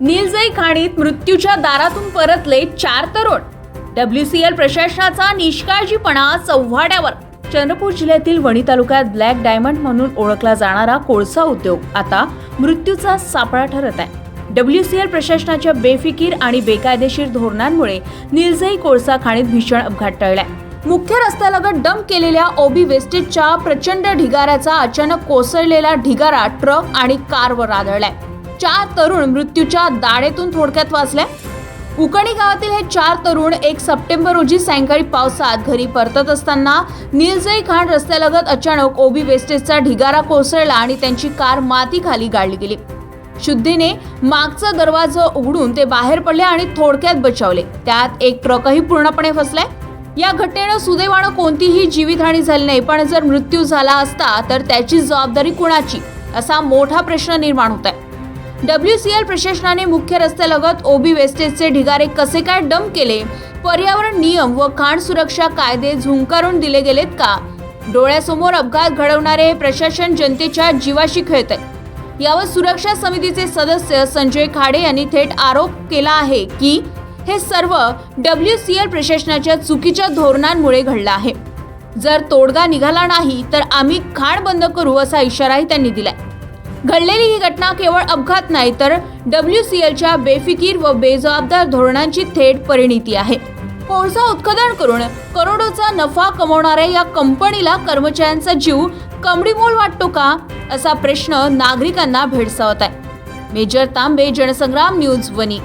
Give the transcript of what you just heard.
निलजई खाणीत मृत्यूच्या दारातून परतले चार तरुण. डब्ल्यू सी एल प्रशासनाचा निष्काळजीपणा चव्हाड्यावर. चंद्रपूर जिल्ह्यातील वणी तालुक्यात ब्लॅक डायमंड म्हणून ओळखला जाणारा कोळसा उद्योग आता मृत्यूचा सापळा ठरत आहे. डब्ल्यू सी एल प्रशासनाच्या बेफिकीर आणि बेकायदेशीर धोरणांमुळे निलजई कोळसा खाणीत भीषण अपघात टळलाय. मुख्य रस्त्यालगत डंप केलेल्या ओबी वेस्टेजच्या प्रचंड ढिगाऱ्याचा अचानक कोसळलेला ढिगारा ट्रक आणि कारवर आदळलाय. चार तरुण मृत्यूच्या दाढेतून थोडक्यात वाचल्या. उकणी गावातील हे चार तरुण एक सप्टेंबर रोजी सायंकाळी पावसात घरी परतत असताना निलजई खान रस्त्यालगत अचानक ओबी वेस्टेजचा ढिगारा कोसळला आणि त्यांची कार मातीखाली गाडली गेली. शुद्धीने मागचा दरवाजा उघडून ते बाहेर पडले आणि थोडक्यात बचावले. त्यात एक ट्रकही पूर्णपणे फसलाय. या घटनेनं सुदैवानं कोणतीही जीवितहानी झाली नाही पण जर मृत्यू झाला असता तर त्याची जबाबदारी कुणाची? असा मोठा प्रश्न निर्माण होत आहे डब्ल्यू सी एल प्रशासनाने मुख्य रस्त्यालगत ओबी वेस्टेजचे ढिगारे कसे काय डंप केले? पर्यावरण नियम व खाण सुरक्षा कायदे झुंकारून दिले गेलेत का? डोळ्यासमोर अपघात घडवणारे हे प्रशासन जनतेच्या जीवाशी खेळत आहे यावर सुरक्षा समितीचे सदस्य संजय खाडे यांनी थेट आरोप केला आहे की हे सर्व डब्ल्यू सी एल प्रशासनाच्या चुकीच्या धोरणांमुळे घडलं आहे. जर तोडगा निघाला नाही तर आम्ही खाण बंद करू असा इशाराही त्यांनी दिलाय. घडलेली ही घटना केवळ अपघात नाही तर डब्ल्यू सी एलच्या बेफिकीर व बेजबाबदार धोरणांची थेट परिणिती आहे. कोळसा उत्खनन करून करोडोचा नफा कमवणाऱ्या या कंपनीला कर्मचाऱ्यांचा जीव कमडीमोल वाटतो का असा प्रश्न नागरिकांना भेडसावत आहे. मेजर तांबे जनसंग्राम न्यूज वनी